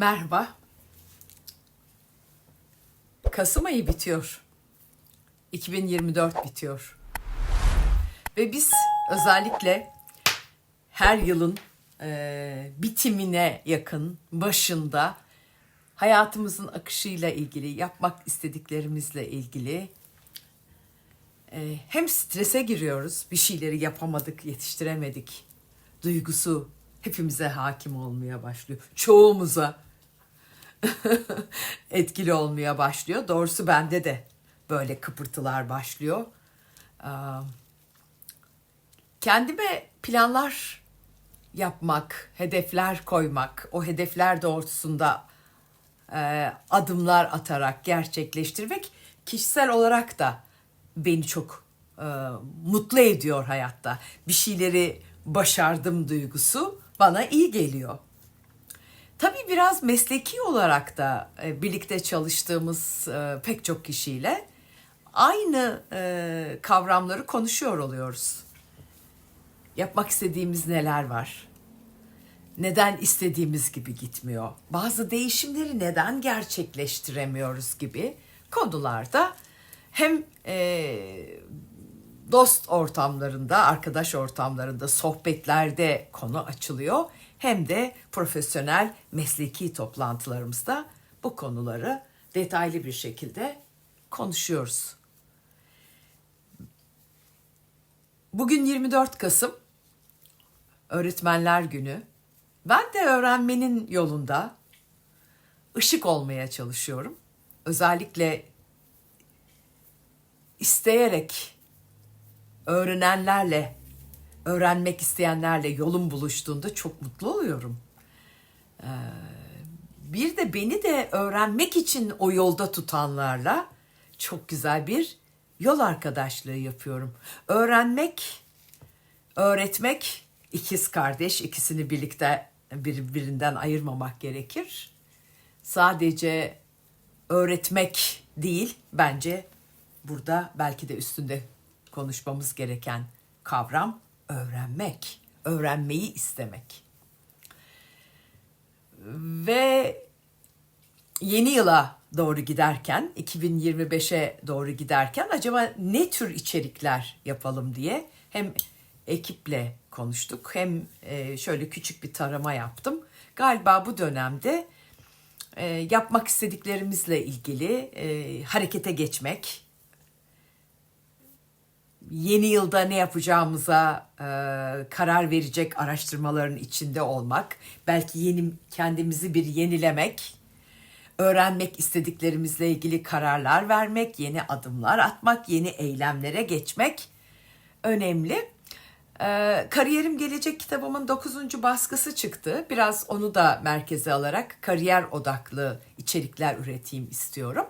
Merhaba. Kasım ayı bitiyor. 2024 bitiyor. Ve biz özellikle her yılın e, bitimine yakın başında hayatımızın akışıyla ilgili, yapmak istediklerimizle ilgili e, hem strese giriyoruz, bir şeyleri yapamadık, yetiştiremedik duygusu hepimize hakim olmaya başlıyor. Çoğumuza etkili olmaya başlıyor. Doğrusu bende de böyle kıpırtılar başlıyor. Kendime planlar yapmak, hedefler koymak, o hedefler doğrultusunda adımlar atarak gerçekleştirmek kişisel olarak da beni çok mutlu ediyor hayatta. Bir şeyleri başardım duygusu bana iyi geliyor. Tabii biraz mesleki olarak da e, birlikte çalıştığımız e, pek çok kişiyle aynı e, kavramları konuşuyor oluyoruz. Yapmak istediğimiz neler var? Neden istediğimiz gibi gitmiyor? Bazı değişimleri neden gerçekleştiremiyoruz gibi konularda hem dost ortamlarında, arkadaş ortamlarında, sohbetlerde konu açılıyor. Hem de profesyonel mesleki toplantılarımızda bu konuları detaylı bir şekilde konuşuyoruz. Bugün 24 Kasım Öğretmenler Günü. Ben de öğrenmenin yolunda ışık olmaya çalışıyorum. Özellikle isteyerek öğrenenlerle, öğrenmek isteyenlerle yolum buluştuğunda çok mutlu oluyorum. Ee, bir de beni de öğrenmek için o yolda tutanlarla çok güzel bir yol arkadaşlığı yapıyorum. Öğrenmek, öğretmek ikiz kardeş, ikisini birlikte birbirinden ayırmamak gerekir. Sadece öğretmek değil, bence burada belki de üstünde konuşmamız gereken kavram öğrenmek, öğrenmeyi istemek. Ve yeni yıla doğru giderken, 2025'e doğru giderken acaba ne tür içerikler yapalım diye hem ekiple konuştuk hem e, şöyle küçük bir tarama yaptım. Galiba bu dönemde e, yapmak istediklerimizle ilgili e, harekete geçmek, yeni yılda ne yapacağımıza e, karar verecek araştırmaların içinde olmak, belki yeni kendimizi bir yenilemek, öğrenmek istediklerimizle ilgili kararlar vermek, yeni adımlar atmak, yeni eylemlere geçmek önemli. Ee, Kariyerim Gelecek kitabımın 9. baskısı çıktı. Biraz onu da merkeze alarak kariyer odaklı içerikler üreteyim istiyorum.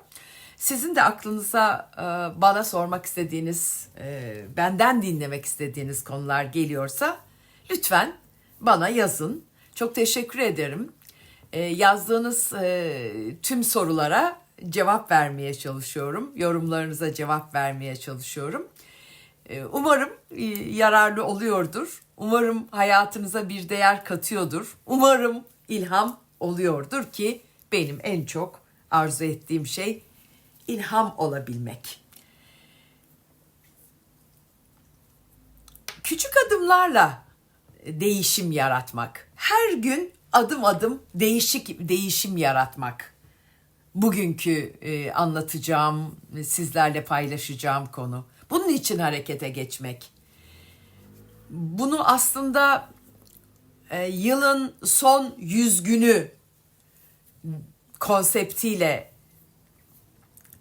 Sizin de aklınıza e, bana sormak istediğiniz, e, benden dinlemek istediğiniz konular geliyorsa lütfen bana yazın. Çok teşekkür ederim. E, yazdığınız tüm sorulara cevap vermeye çalışıyorum. Yorumlarınıza cevap vermeye çalışıyorum. Umarım yararlı oluyordur. Umarım hayatınıza bir değer katıyordur. Umarım ilham oluyordur ki benim en çok arzu ettiğim şey ilham olabilmek. Küçük adımlarla değişim yaratmak. Her gün adım adım değişik değişim yaratmak. Bugünkü e, anlatacağım, sizlerle paylaşacağım konu. Bunun için harekete geçmek. Bunu aslında e, yılın son yüz günü konseptiyle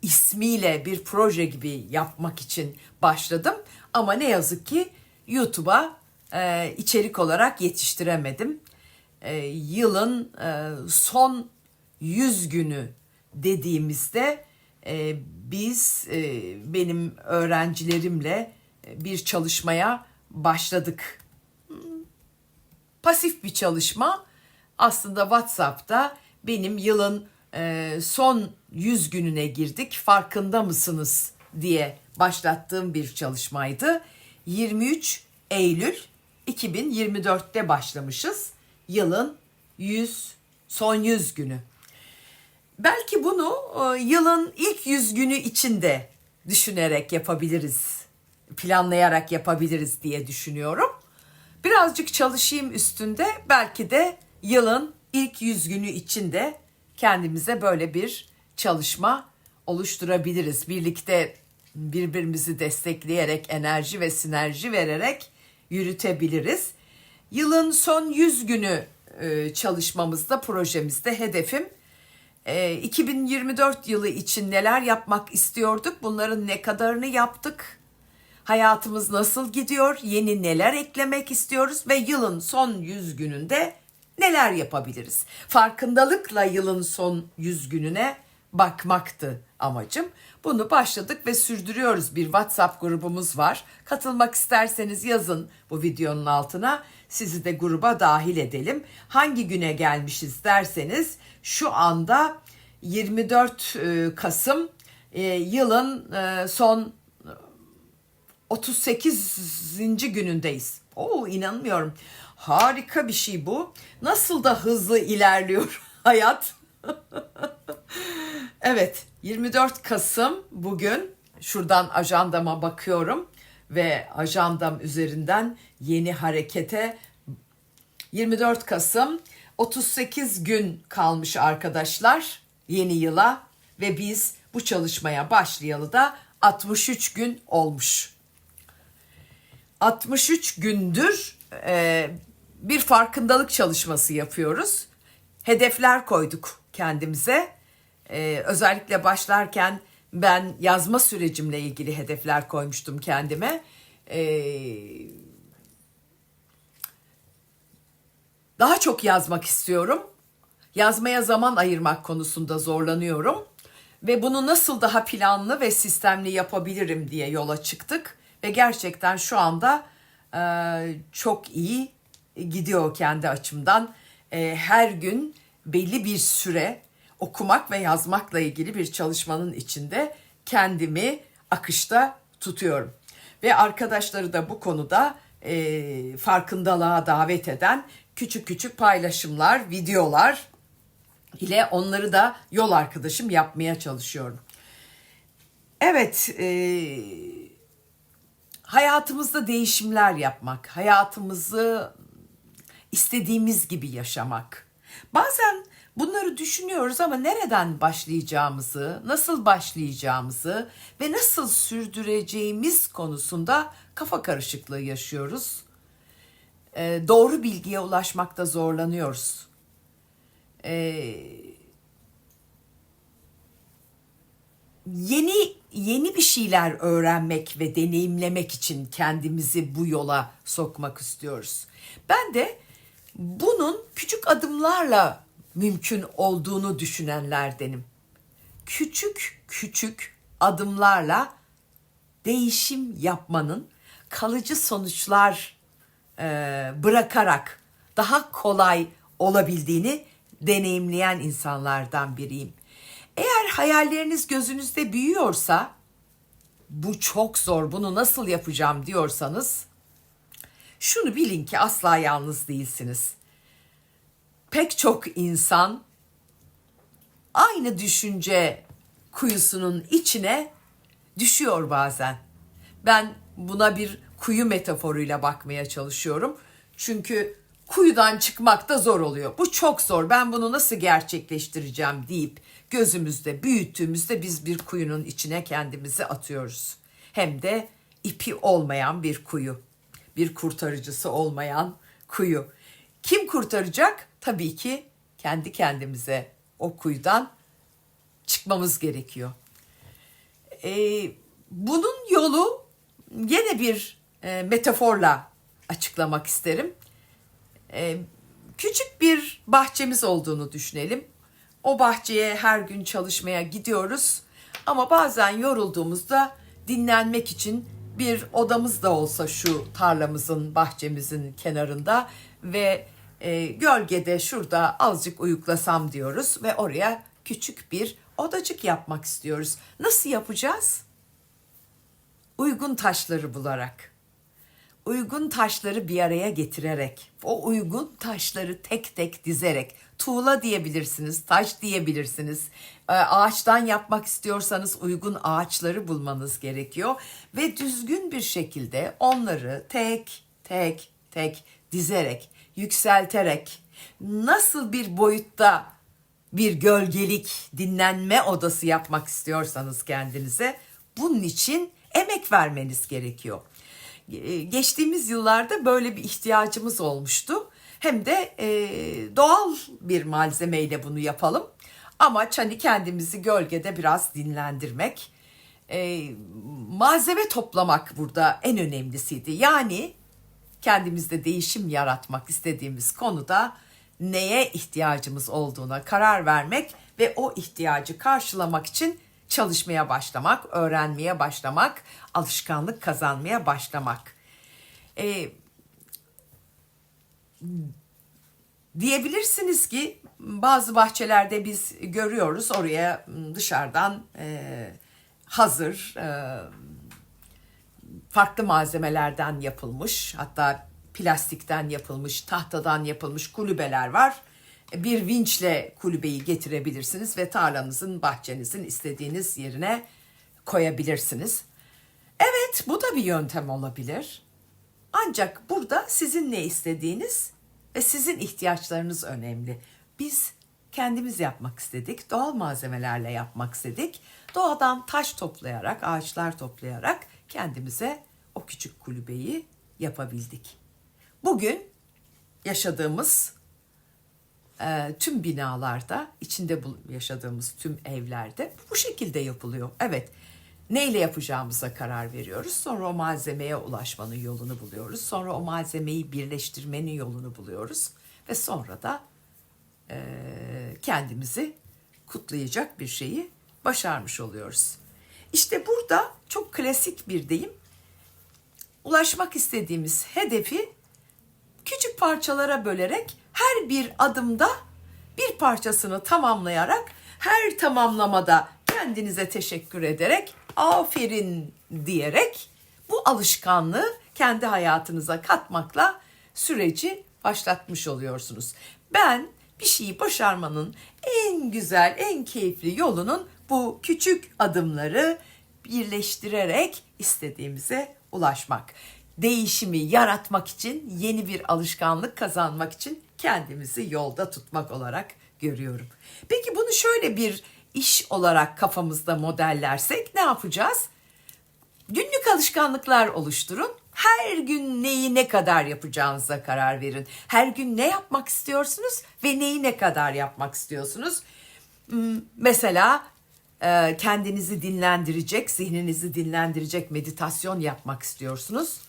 ismiyle bir proje gibi yapmak için başladım. Ama ne yazık ki YouTube'a e, içerik olarak yetiştiremedim. E, yılın e, son 100 günü dediğimizde e, biz e, benim öğrencilerimle e, bir çalışmaya başladık. Pasif bir çalışma aslında WhatsApp'ta benim yılın e, son 100 gününe girdik farkında mısınız diye başlattığım bir çalışmaydı. 23 Eylül 2024'te başlamışız. Yılın 100 son 100 günü. Belki bunu e, yılın ilk 100 günü içinde düşünerek yapabiliriz. Planlayarak yapabiliriz diye düşünüyorum. Birazcık çalışayım üstünde. Belki de yılın ilk 100 günü içinde kendimize böyle bir çalışma oluşturabiliriz. Birlikte birbirimizi destekleyerek, enerji ve sinerji vererek yürütebiliriz. Yılın son 100 günü e, çalışmamızda, projemizde hedefim e, 2024 yılı için neler yapmak istiyorduk? Bunların ne kadarını yaptık? Hayatımız nasıl gidiyor? Yeni neler eklemek istiyoruz ve yılın son 100 gününde neler yapabiliriz? Farkındalıkla yılın son 100 gününe bakmaktı amacım. Bunu başladık ve sürdürüyoruz. Bir WhatsApp grubumuz var. Katılmak isterseniz yazın bu videonun altına. Sizi de gruba dahil edelim. Hangi güne gelmişiz derseniz şu anda 24 e, Kasım e, yılın e, son 38. günündeyiz. Oo inanmıyorum. Harika bir şey bu. Nasıl da hızlı ilerliyor hayat. evet 24 Kasım bugün şuradan ajandama bakıyorum ve ajandam üzerinden yeni harekete 24 Kasım 38 gün kalmış arkadaşlar yeni yıla ve biz bu çalışmaya başlayalı da 63 gün olmuş. 63 gündür e, bir farkındalık çalışması yapıyoruz. Hedefler koyduk kendimize. E, özellikle başlarken ben yazma sürecimle ilgili hedefler koymuştum kendime. E, daha çok yazmak istiyorum. Yazmaya zaman ayırmak konusunda zorlanıyorum. Ve bunu nasıl daha planlı ve sistemli yapabilirim diye yola çıktık. Ve gerçekten şu anda e, çok iyi gidiyor kendi açımdan. E, her gün belli bir süre okumak ve yazmakla ilgili bir çalışmanın içinde kendimi akışta tutuyorum. Ve arkadaşları da bu konuda e, farkındalığa davet eden küçük küçük paylaşımlar, videolar ile onları da yol arkadaşım yapmaya çalışıyorum. Evet, e, hayatımızda değişimler yapmak, hayatımızı istediğimiz gibi yaşamak. Bazen bunları düşünüyoruz ama nereden başlayacağımızı, nasıl başlayacağımızı ve nasıl sürdüreceğimiz konusunda kafa karışıklığı yaşıyoruz. Ee, doğru bilgiye ulaşmakta zorlanıyoruz. Ee, yeni yeni bir şeyler öğrenmek ve deneyimlemek için kendimizi bu yola sokmak istiyoruz. Ben de bunun küçük adımlarla mümkün olduğunu düşünenlerdenim. Küçük küçük adımlarla değişim yapmanın kalıcı sonuçlar e, bırakarak daha kolay olabildiğini deneyimleyen insanlardan biriyim. Eğer hayalleriniz gözünüzde büyüyorsa bu çok zor bunu nasıl yapacağım diyorsanız şunu bilin ki asla yalnız değilsiniz. Pek çok insan aynı düşünce kuyusunun içine düşüyor bazen. Ben buna bir kuyu metaforuyla bakmaya çalışıyorum. Çünkü kuyudan çıkmak da zor oluyor. Bu çok zor. Ben bunu nasıl gerçekleştireceğim deyip gözümüzde büyüttüğümüzde biz bir kuyunun içine kendimizi atıyoruz. Hem de ipi olmayan bir kuyu. Bir kurtarıcısı olmayan kuyu. Kim kurtaracak? Tabii ki kendi kendimize o kuyudan çıkmamız gerekiyor. Ee, bunun yolu yine bir e, metaforla açıklamak isterim. Ee, küçük bir bahçemiz olduğunu düşünelim. O bahçeye her gün çalışmaya gidiyoruz. Ama bazen yorulduğumuzda dinlenmek için bir odamız da olsa şu tarlamızın, bahçemizin kenarında ve e, gölgede şurada azıcık uyuklasam diyoruz ve oraya küçük bir odacık yapmak istiyoruz. Nasıl yapacağız? Uygun taşları bularak uygun taşları bir araya getirerek, o uygun taşları tek tek dizerek, tuğla diyebilirsiniz, taş diyebilirsiniz. Ee, Ağaçtan yapmak istiyorsanız uygun ağaçları bulmanız gerekiyor ve düzgün bir şekilde onları tek tek tek dizerek, yükselterek nasıl bir boyutta bir gölgelik dinlenme odası yapmak istiyorsanız kendinize bunun için emek vermeniz gerekiyor. Ge- Geçtiğimiz yıllarda böyle bir ihtiyacımız olmuştu. Hem de e, doğal bir malzemeyle bunu yapalım. Amaç hani kendimizi gölgede biraz dinlendirmek. E, malzeme toplamak burada en önemlisiydi. Yani kendimizde değişim yaratmak istediğimiz konuda neye ihtiyacımız olduğuna karar vermek ve o ihtiyacı karşılamak için çalışmaya başlamak, öğrenmeye başlamak, alışkanlık kazanmaya başlamak. Ee, diyebilirsiniz ki bazı bahçelerde biz görüyoruz oraya dışarıdan e, hazır e, farklı malzemelerden yapılmış hatta plastikten yapılmış, tahtadan yapılmış kulübeler var. Bir vinçle kulübeyi getirebilirsiniz ve tarlanızın, bahçenizin istediğiniz yerine koyabilirsiniz. Evet, bu da bir yöntem olabilir. Ancak burada sizin ne istediğiniz ve sizin ihtiyaçlarınız önemli. Biz kendimiz yapmak istedik, doğal malzemelerle yapmak istedik. Doğadan taş toplayarak, ağaçlar toplayarak kendimize o küçük kulübeyi yapabildik. Bugün yaşadığımız e, tüm binalarda, içinde yaşadığımız tüm evlerde bu şekilde yapılıyor. Evet, neyle yapacağımıza karar veriyoruz. Sonra o malzemeye ulaşmanın yolunu buluyoruz. Sonra o malzemeyi birleştirmenin yolunu buluyoruz. Ve sonra da e, kendimizi kutlayacak bir şeyi başarmış oluyoruz. İşte burada çok klasik bir deyim. Ulaşmak istediğimiz hedefi küçük parçalara bölerek her bir adımda bir parçasını tamamlayarak her tamamlamada kendinize teşekkür ederek aferin diyerek bu alışkanlığı kendi hayatınıza katmakla süreci başlatmış oluyorsunuz. Ben bir şeyi başarmanın en güzel, en keyifli yolunun bu küçük adımları birleştirerek istediğimize ulaşmak. Değişimi yaratmak için, yeni bir alışkanlık kazanmak için kendimizi yolda tutmak olarak görüyorum. Peki bunu şöyle bir iş olarak kafamızda modellersek ne yapacağız? Günlük alışkanlıklar oluşturun. Her gün neyi ne kadar yapacağınıza karar verin. Her gün ne yapmak istiyorsunuz ve neyi ne kadar yapmak istiyorsunuz? Hmm, Mesela kendinizi dinlendirecek, zihninizi dinlendirecek meditasyon yapmak istiyorsunuz.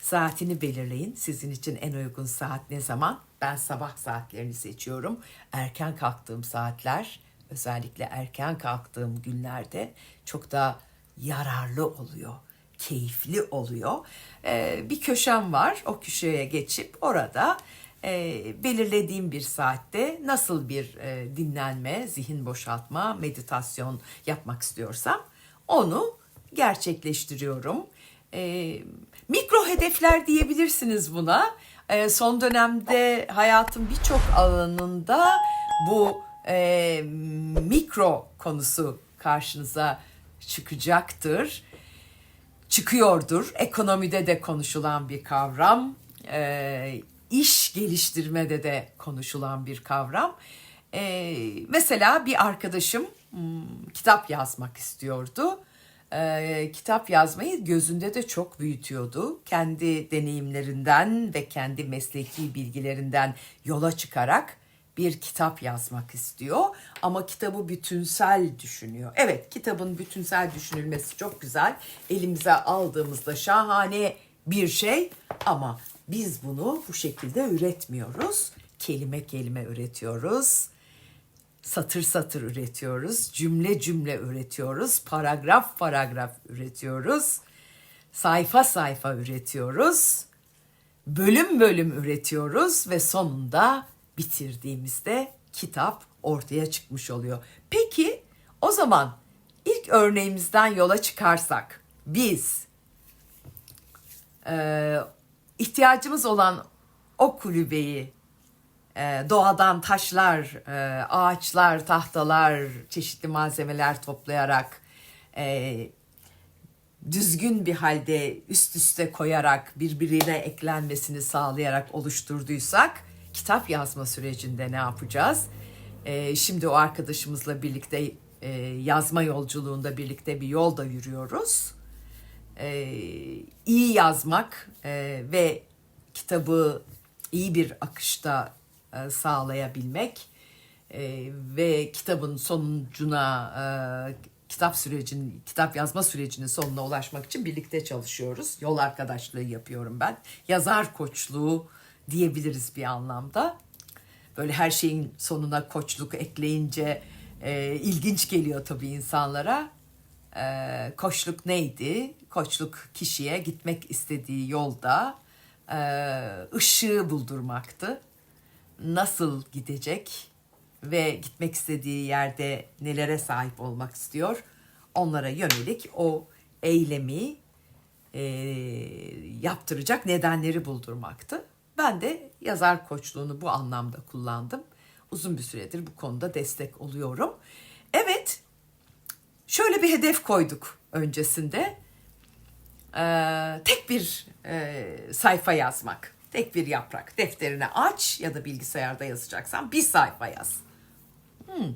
Saatini belirleyin. Sizin için en uygun saat ne zaman? Ben sabah saatlerini seçiyorum. Erken kalktığım saatler, özellikle erken kalktığım günlerde çok da yararlı oluyor, keyifli oluyor. Ee, bir köşem var. O köşeye geçip orada e, belirlediğim bir saatte nasıl bir e, dinlenme, zihin boşaltma, meditasyon yapmak istiyorsam onu gerçekleştiriyorum. E, mikro hedefler diyebilirsiniz buna. E, son dönemde hayatın birçok alanında bu e, mikro konusu karşınıza çıkacaktır çıkıyordur. Ekonomide de konuşulan bir kavram, e, iş geliştirmede de konuşulan bir kavram. E, mesela bir arkadaşım hmm, kitap yazmak istiyordu. E, kitap yazmayı gözünde de çok büyütüyordu. Kendi deneyimlerinden ve kendi mesleki bilgilerinden yola çıkarak bir kitap yazmak istiyor ama kitabı bütünsel düşünüyor. Evet, kitabın bütünsel düşünülmesi çok güzel. Elimize aldığımızda şahane bir şey ama biz bunu bu şekilde üretmiyoruz. Kelime kelime üretiyoruz. Satır satır üretiyoruz, cümle cümle üretiyoruz, paragraf paragraf üretiyoruz. Sayfa sayfa üretiyoruz bölüm bölüm üretiyoruz ve sonunda bitirdiğimizde kitap ortaya çıkmış oluyor. Peki o zaman ilk örneğimizden yola çıkarsak biz ihtiyacımız olan o kulübeyi e, doğadan taşlar, e, ağaçlar, tahtalar, çeşitli malzemeler toplayarak e, düzgün bir halde üst üste koyarak birbirine eklenmesini sağlayarak oluşturduysak kitap yazma sürecinde ne yapacağız? E, şimdi o arkadaşımızla birlikte e, yazma yolculuğunda birlikte bir yolda yürüyoruz. E, iyi yazmak e, ve kitabı iyi bir akışta e, sağlayabilmek e, ve kitabın sonucuna e, kitap sürecinin kitap yazma sürecinin sonuna ulaşmak için birlikte çalışıyoruz. Yol arkadaşlığı yapıyorum ben. Yazar koçluğu diyebiliriz bir anlamda. Böyle her şeyin sonuna koçluk ekleyince e, ilginç geliyor tabii insanlara. E, koçluk neydi? Koçluk kişiye gitmek istediği yolda e, ışığı buldurmaktı. Nasıl gidecek ve gitmek istediği yerde nelere sahip olmak istiyor? Onlara yönelik o eylemi e, yaptıracak nedenleri buldurmaktı. Ben de yazar koçluğunu bu anlamda kullandım. Uzun bir süredir bu konuda destek oluyorum. Şöyle bir hedef koyduk öncesinde. Ee, tek bir e, sayfa yazmak, tek bir yaprak. Defterine aç ya da bilgisayarda yazacaksan bir sayfa yaz. Hmm,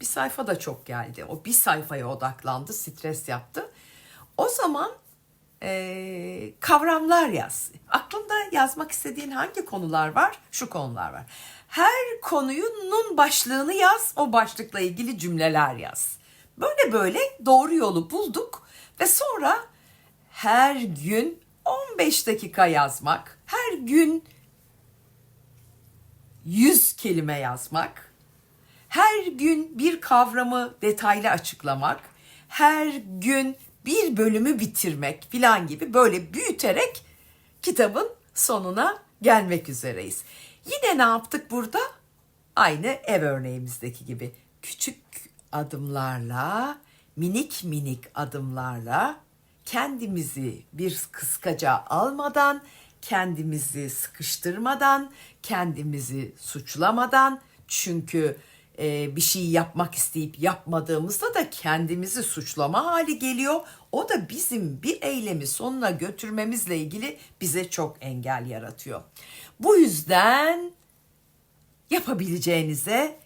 bir sayfa da çok geldi. O bir sayfaya odaklandı, stres yaptı. O zaman e, kavramlar yaz. Aklında yazmak istediğin hangi konular var? Şu konular var. Her konuyunun başlığını yaz, o başlıkla ilgili cümleler yaz. Böyle böyle doğru yolu bulduk ve sonra her gün 15 dakika yazmak, her gün 100 kelime yazmak, her gün bir kavramı detaylı açıklamak, her gün bir bölümü bitirmek filan gibi böyle büyüterek kitabın sonuna gelmek üzereyiz. Yine ne yaptık burada? Aynı ev örneğimizdeki gibi küçük adımlarla, minik minik adımlarla kendimizi bir kıskaca almadan, kendimizi sıkıştırmadan, kendimizi suçlamadan çünkü e, bir şey yapmak isteyip yapmadığımızda da kendimizi suçlama hali geliyor. O da bizim bir eylemi sonuna götürmemizle ilgili bize çok engel yaratıyor. Bu yüzden yapabileceğinize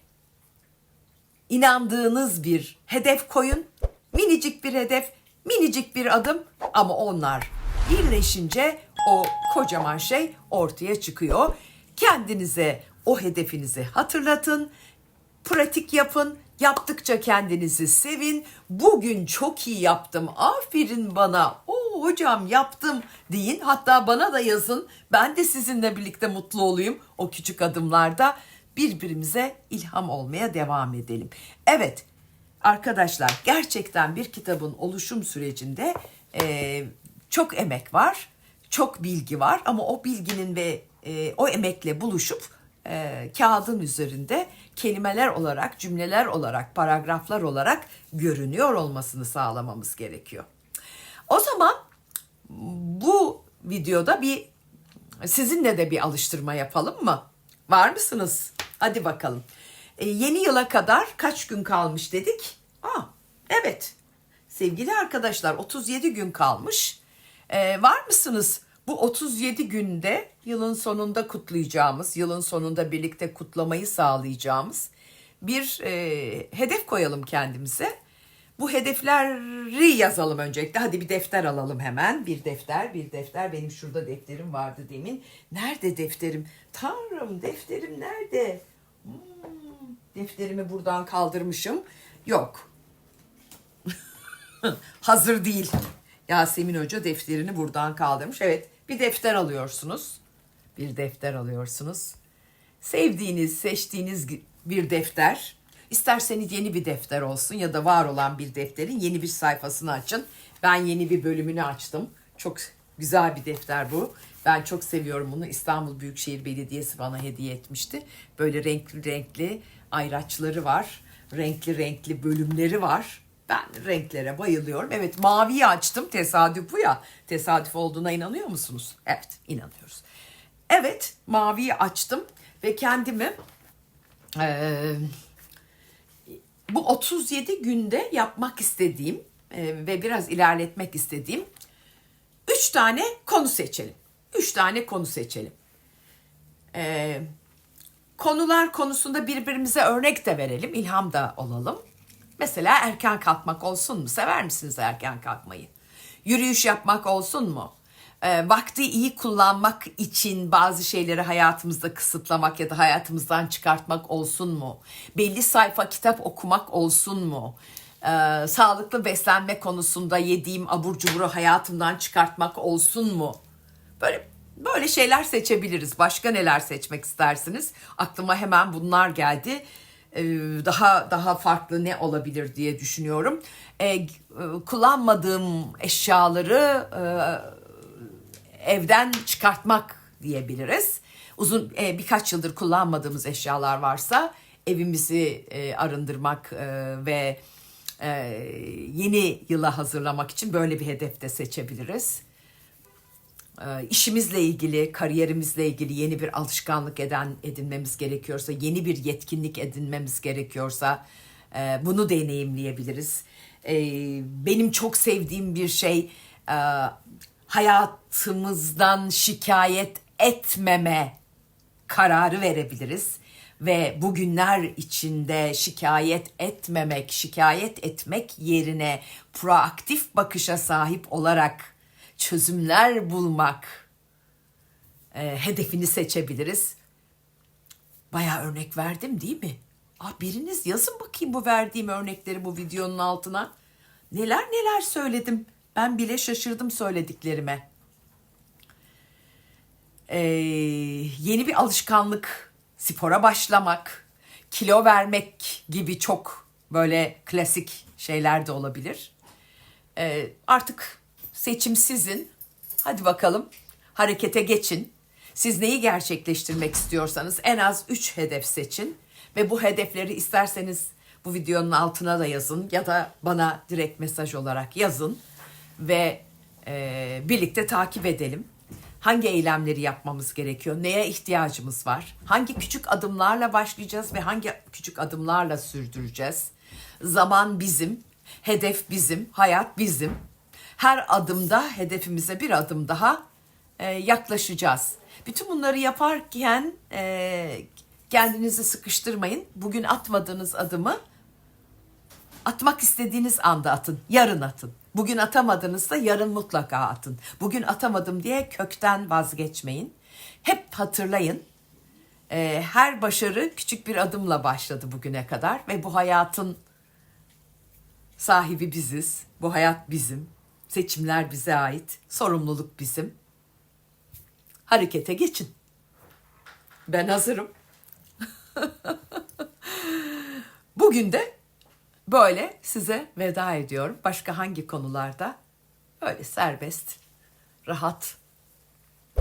inandığınız bir hedef koyun. Minicik bir hedef, minicik bir adım ama onlar birleşince o kocaman şey ortaya çıkıyor. Kendinize o hedefinizi hatırlatın pratik yapın. Yaptıkça kendinizi sevin. Bugün çok iyi yaptım. Aferin bana. O hocam yaptım deyin. Hatta bana da yazın. Ben de sizinle birlikte mutlu olayım o küçük adımlarda. Birbirimize ilham olmaya devam edelim. Evet arkadaşlar gerçekten bir kitabın oluşum sürecinde e, çok emek var. Çok bilgi var ama o bilginin ve e, o emekle buluşup e, kağıdın üzerinde kelimeler olarak, cümleler olarak, paragraflar olarak görünüyor olmasını sağlamamız gerekiyor. O zaman bu videoda bir sizinle de bir alıştırma yapalım mı? Var mısınız? Hadi bakalım. E, yeni yıla kadar kaç gün kalmış dedik? Aa, evet. Sevgili arkadaşlar 37 gün kalmış. E, var mısınız? Bu 37 günde yılın sonunda kutlayacağımız, yılın sonunda birlikte kutlamayı sağlayacağımız bir e, hedef koyalım kendimize. Bu hedefleri yazalım öncelikle. Hadi bir defter alalım hemen. Bir defter, bir defter. Benim şurada defterim vardı demin. Nerede defterim? Tanrım defterim nerede? Defterimi buradan kaldırmışım. Yok. Hazır değil. Yasemin Hoca defterini buradan kaldırmış. Evet bir defter alıyorsunuz. Bir defter alıyorsunuz. Sevdiğiniz, seçtiğiniz bir defter. İsterseniz yeni bir defter olsun ya da var olan bir defterin yeni bir sayfasını açın. Ben yeni bir bölümünü açtım. Çok güzel bir defter bu. Ben çok seviyorum bunu. İstanbul Büyükşehir Belediyesi bana hediye etmişti. Böyle renkli renkli ayraçları var. Renkli renkli bölümleri var. Ben renklere bayılıyorum. Evet maviyi açtım. Tesadüf bu ya. Tesadüf olduğuna inanıyor musunuz? Evet inanıyoruz. Evet maviyi açtım ve kendimi eee, bu 37 günde yapmak istediğim eee, ve biraz ilerletmek istediğim üç tane konu seçelim. Üç tane konu seçelim. Eee, konular konusunda birbirimize örnek de verelim, ilham da olalım. Mesela erken kalkmak olsun mu? Sever misiniz erken kalkmayı? Yürüyüş yapmak olsun mu? Ee, vakti iyi kullanmak için bazı şeyleri hayatımızda kısıtlamak ya da hayatımızdan çıkartmak olsun mu? Belli sayfa kitap okumak olsun mu? Ee, sağlıklı beslenme konusunda yediğim abur cuburu hayatımdan çıkartmak olsun mu? Böyle böyle şeyler seçebiliriz. Başka neler seçmek istersiniz? Aklıma hemen bunlar geldi. Ee, daha daha farklı ne olabilir diye düşünüyorum. Ee, e, kullanmadığım eşyaları e, evden çıkartmak diyebiliriz. Uzun e, birkaç yıldır kullanmadığımız eşyalar varsa evimizi arındırmak ve yeni yıla hazırlamak için böyle bir hedef de seçebiliriz işimizle ilgili, kariyerimizle ilgili yeni bir alışkanlık eden edinmemiz gerekiyorsa, yeni bir yetkinlik edinmemiz gerekiyorsa e, bunu deneyimleyebiliriz. E, benim çok sevdiğim bir şey e, hayatımızdan şikayet etmeme kararı verebiliriz ve bugünler içinde şikayet etmemek, şikayet etmek yerine proaktif bakışa sahip olarak çözümler bulmak e, hedefini seçebiliriz. Bayağı örnek verdim değil mi? Ah biriniz yazın bakayım bu verdiğim örnekleri bu videonun altına. Neler neler söyledim. Ben bile şaşırdım söylediklerime. Ee, yeni bir alışkanlık, spora başlamak, kilo vermek gibi çok böyle klasik şeyler de olabilir. Ee, artık seçim sizin. Hadi bakalım harekete geçin. Siz neyi gerçekleştirmek istiyorsanız en az 3 hedef seçin ve bu hedefleri isterseniz bu videonun altına da yazın ya da bana direkt mesaj olarak yazın ve e, birlikte takip edelim. Hangi eylemleri yapmamız gerekiyor? Neye ihtiyacımız var? Hangi küçük adımlarla başlayacağız ve hangi küçük adımlarla sürdüreceğiz? Zaman bizim, hedef bizim, hayat bizim. Her adımda hedefimize bir adım daha e, yaklaşacağız. Bütün bunları yaparken e, kendinizi sıkıştırmayın. Bugün atmadığınız adımı atmak istediğiniz anda atın. Yarın atın. Bugün atamadığınızda yarın mutlaka atın. Bugün atamadım diye kökten vazgeçmeyin. Hep hatırlayın. e, her başarı küçük bir adımla başladı bugüne kadar ve bu hayatın sahibi biziz. Bu hayat bizim. Seçimler bize ait. Sorumluluk bizim. Harekete geçin. Ben hazırım. Bugün de böyle size veda ediyorum. Başka hangi konularda? Öyle serbest, rahat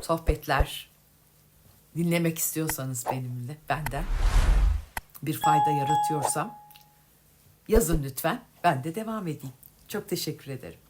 sohbetler dinlemek istiyorsanız benimle, benden bir fayda yaratıyorsam yazın lütfen. Ben de devam edeyim. Çok teşekkür ederim.